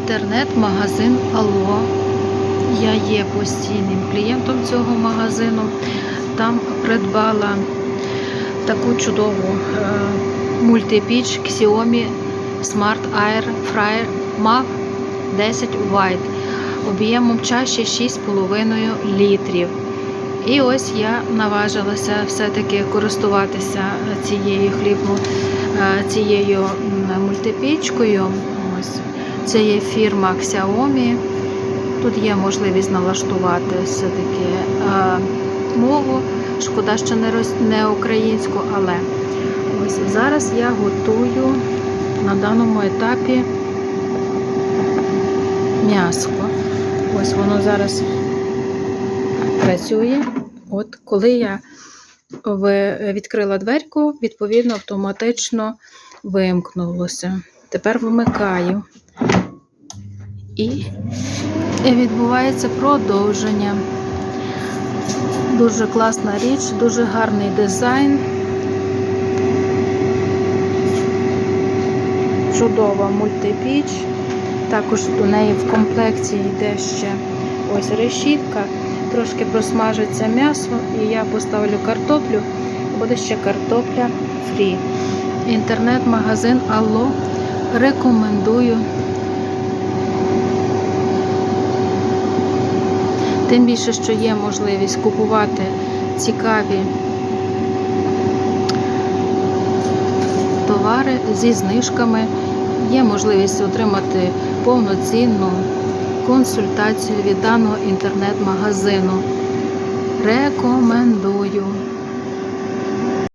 Інтернет-магазин Алло. Я є постійним клієнтом цього магазину. Там придбала таку чудову е, мультипіч Xiaomi Smart Air Fryer MAV 10 White об'ємом чаші 6,5 літрів. І ось я наважилася все-таки користуватися цією хлібну, е, цією мультипічкою. Це є фірма Xiaomi. Тут є можливість налаштувати все-таки е, мову. Шкода, що не, рос- не українську, але ось зараз я готую на даному етапі м'ясо. Ось воно зараз працює. От коли я відкрила дверку, відповідно автоматично вимкнулося. Тепер вимикаю. І відбувається продовження. Дуже класна річ, дуже гарний дизайн. Чудова мультипіч. Також до неї в комплекті йде ще ось решітка. Трошки просмажиться м'ясо, і я поставлю картоплю. Буде ще картопля фрі. Інтернет-магазин Алло. Рекомендую. Тим більше, що є можливість купувати цікаві товари зі знижками, є можливість отримати повноцінну консультацію від даного інтернет-магазину. Рекомендую.